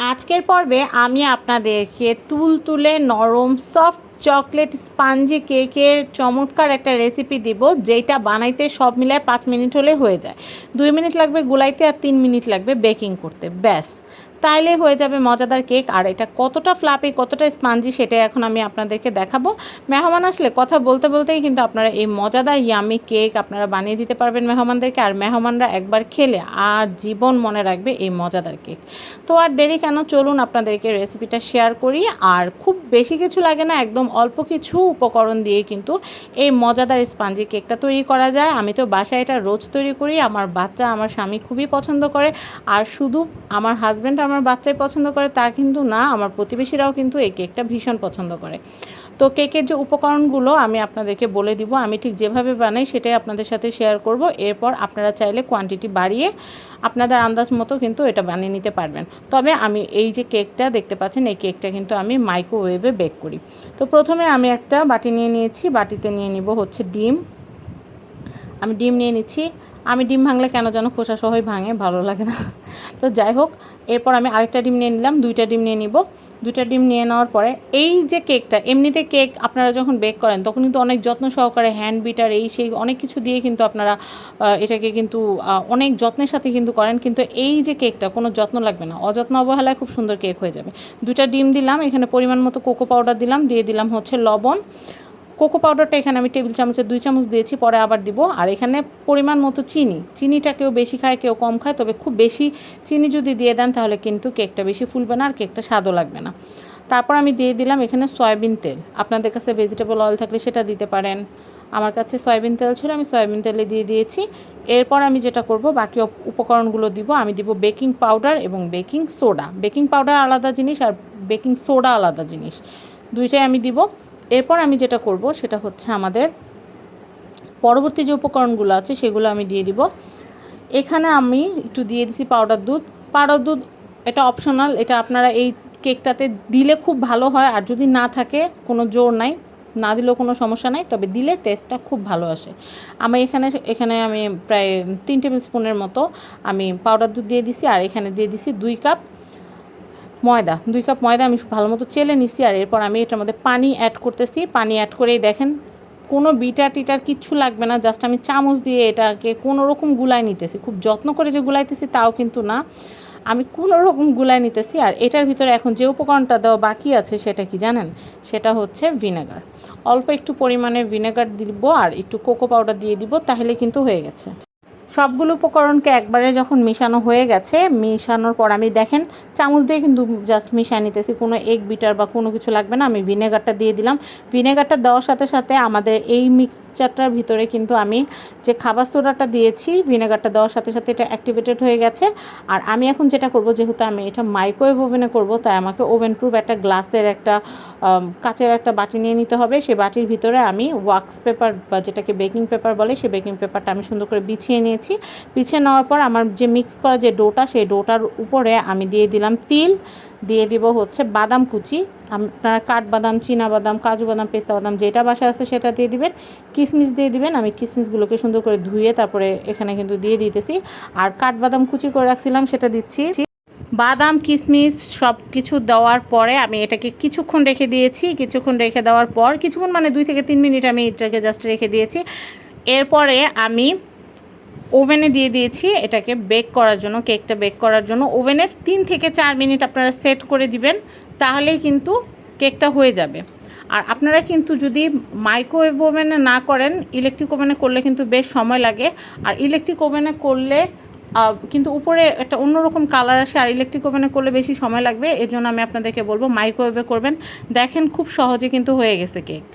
আজকের পর্বে আমি আপনাদেরকে তুলতুলে নরম সফট চকলেট স্পাঞ্জি কেকের চমৎকার একটা রেসিপি দিব যেটা বানাইতে সব মিলায় পাঁচ মিনিট হলে হয়ে যায়। দুই মিনিট লাগবে গুলাইতে আর তিন মিনিট লাগবে বেকিং করতে, ব্যাস। তাইলে হয়ে যাবে মজাদার কেক। আর এটা কতটা ফ্লাপি কতটা স্পাঞ্জি সেটা এখন আমি আপনাদেরকে দেখাবো। মেহমান আসলে কথা বলতে বলতেই কিন্তু আপনারা এই মজাদার ইয়ামি কেক আপনারা বানিয়ে দিতে পারবেন মেহমানদেরকে। আর মেহমানরা একবার খেলে আর জীবন মনে রাখবে এই মজাদার কেক। তো আর দেরি কেন? চলুন আপনাদেরকে রেসিপিটা শেয়ার করি। আর খুব বেশি কিছু লাগে না, একদম অল্প কিছু উপকরণ দিয়ে কিন্তু এই মজাদার স্পাঞ্জি কেকটা তৈরি করা যায়। আমি তো বাসায় এটা রোজ তৈরি করি। আমার বাচ্চা, আমার স্বামী খুবই পছন্দ করে। আর শুধু আমার হাজব্যান্ড আমার বাচ্চাই পছন্দ করে তা কিন্তু না, আমার প্রতিবেশীরাও কিন্তু এই কেকটা ভীষণ পছন্দ করে। তো কেকের যে উপকরণগুলো আমি আপনাদেরকে বলে দিব, আমি ঠিক যেভাবে বানাই সেটাই আপনাদের সাথে শেয়ার করব। এরপর আপনারা চাইলে কোয়ান্টিটি বাড়িয়ে আপনাদের আন্দাজ মতো কিন্তু এটা বানিয়ে নিতে পারবেন। তবে আমি এই যে কেকটা দেখতে পাচ্ছেন, এই কেকটা কিন্তু আমি মাইক্রোওয়েভে বেক করি। তো প্রথমে আমি একটা বাটি নিয়ে নিয়েছি, বাটিতে নিয়ে নিব হচ্ছে ডিম। আমি ডিম নিয়ে নিচ্ছি। আমি ডিম ভাঙলে কেন যেন খোসা সহই ভাঙে, ভালো লাগে না। তো যাই হোক, এরপর আমি আরেকটা ডিম নিয়ে নিলাম, দুইটা ডিম নিয়ে নিব। দুইটা ডিম নিয়ে নেওয়ার পরে এই যে কেকটা, এমনিতে কেক আপনারা যখন বেক করেন, তখন কিন্তু অনেক যত্ন সহকারে হ্যান্ড বিটার, এই সেই অনেক কিছু দিয়ে কিন্তু আপনারা এটাকে কিন্তু অনেক যত্নের সাথে কিন্তু করেন। কিন্তু এই যে কেকটা, কোনো যত্ন লাগবে না। অযত্ন অবহেলায় খুব সুন্দর কেক হয়ে যাবে। দুইটা ডিম দিলাম, এখানে পরিমাণ মতো কোকো পাউডার দিলাম, দিয়ে দিলাম হচ্ছে লবণ। কোকো পাউডারটা এখানে আমি টেবিল চামচের দুই চামচ দিয়েছি, পরে আবার দিব। আর এখানে পরিমাণ মতো চিনি। চিনিটা কেউ বেশি খায়, কেউ কম খায়, তবে খুব বেশি চিনি যদি দিয়ে দেন, তাহলে কিন্তু কেকটা বেশি ফুলবে না আর কেকটা স্বাদও লাগবে না। তারপর আমি দিয়ে দিলাম এখানে সয়াবিন তেল। আপনাদের কাছে ভেজিটেবল অয়েল থাকলে সেটা দিতে পারেন। আমার কাছে সয়াবিন তেল ছিল, আমি সয়াবিন তেলে দিয়ে দিয়েছি। এরপর আমি যেটা করব, বাকি উপকরণগুলো দিব। আমি দিব বেকিং পাউডার এবং বেকিং সোডা। বেকিং পাউডার আলাদা জিনিস আর বেকিং সোডা আলাদা জিনিস। দুইটাই আমি দিব। এরপর আমি যেটা করব সেটা হচ্ছে আমাদের পরবর্তী যে উপকরণগুলো আছে সেগুলো আমি দিয়ে দিব। এখানে আমি একটু দিয়ে দিছি পাউডার দুধ। পাউডার দুধ এটা অপশনাল এটা আপনারা এই কেকটাতে দিলে খুব ভালো হয়। আর যদি না থাকে, কোনো জোর নাই। না দিলেও কোনো সমস্যা নাই, তবে দিলে টেস্টটা খুব ভালো আসে। আমি এখানে এখানে আমি প্রায় তিন টেবিল স্পুনের মতো আমি পাউডার দুধ দিয়ে দিছি। আর এখানে দিয়ে দিছি দুই কাপ ময়দা, দুই কাপ ময়দা আমি ভালো মতো চেলে নিছি আর এরপর আমি এটার মধ্যে পানি অ্যাড করতেছি। পানি অ্যাড করেই দেখেন, কোনো বিটার টিটার কিচ্ছু লাগবে না জাস্ট আমি চামচ দিয়ে এটাকে কোনো রকম গুলাই নিতেছি। খুব যত্ন করে যে গুলাইতেছি তাও কিন্তু না। আমি কোনো রকম গুলাই নিতেছি আর এটার ভিতরে এখন যে উপকরণটা দেওয়া বাকি আছে সেটা কি জানেন? সেটা হচ্ছে ভিনেগার। অল্প একটু পরিমাণে ভিনেগার দিব আর একটু কোকো পাউডার দিয়ে দিব, তাহলে কিন্তু হয়ে গেছে। সবগুলো উপকরণকে একবারে যখন মিশানো হয়ে গেছে, মিশানোর পর আমি দেখেন, চামচ দিয়ে কিন্তু জাস্ট মিশিয়ে নিতেছি। কোনো এগ বিটার বা কোনো কিছু লাগবে না, আমি ভিনেগারটা দিয়ে দিলাম। ভিনেগারটা দেওয়ার সাথে সাথে আমাদের এই মিক্সচারটার ভিতরে কিন্তু আমি যে খাবার সোডাটা দিয়েছি ভিনেগারটা দেওয়ার সাথে সাথে এটা অ্যাক্টিভেটেড হয়ে গেছে। আর আমি এখন যেটা করব, যেহেতু আমি এটা মাইক্রোওয়েভ ওভেনে করব, তাই আমাকে ওভেন প্রুফ একটা গ্লাসের একটা কাচের একটা বাটি নিয়ে নিতে হবে। সেই বাটির ভিতরে আমি ওয়াক্স পেপার বা যেটাকে বেকিং পেপার বলে সেই বেকিং পেপারটা আমি সুন্দর করে বিছিয়ে নিয়েছি। নিয়েছি পিছিয়ে নেওয়ার পর আমার যে মিক্স করা যে ডোটা, সেই ডোটার উপরে আমি দিয়ে দিলাম তিল। দিয়ে দিব হচ্ছে বাদাম কুচি। আপনারা কাঠবাদাম বাদাম কাজু বাদাম, পেস্তা বাদাম যেটা বাসা আছে সেটা দিয়ে দিবেন। কিশমিশ দিয়ে দিবেন। আমি কিশমিশগুলোকে সুন্দর করে ধুয়ে তারপরে এখানে কিন্তু দিয়ে দিতেছি। আর কাঠবাদাম কুচি করে রাখছিলাম, সেটা দিচ্ছি। বাদাম কিশমিশ সব কিছু দেওয়ার পরে আমি এটাকে কিছুক্ষণ রেখে দিয়েছি। কিছুক্ষণ রেখে দেওয়ার পর, কিছুক্ষণ মানে দুই থেকে তিন মিনিট আমি এটাকে জাস্ট রেখে দিয়েছি। এরপরে আমি ওভেনে দিয়ে দিয়েছি, এটাকে বেক করার জন্য কেকটা বেক করার জন্য। ওভেনে তিন থেকে চার মিনিট আপনারা সেট করে দিবেন, তাহলেই কিন্তু কেকটা হয়ে যাবে। আর আপনারা কিন্তু যদি মাইক্রোওয়েভ ওভেনে না করেন ইলেকট্রিক ওভেনে করলে কিন্তু বেশ সময় লাগে। আর ইলেকট্রিক ওভেনে করলে কিন্তু উপরে একটা অন্যরকম কালার আসে, আর ইলেকট্রিক ওভেনে করলে বেশি সময় লাগবে। এর জন্য আমি আপনাদেরকে বলব মাইক্রোওয়েভে করবেন। দেখেন খুব সহজে কিন্তু হয়ে গেছে কেক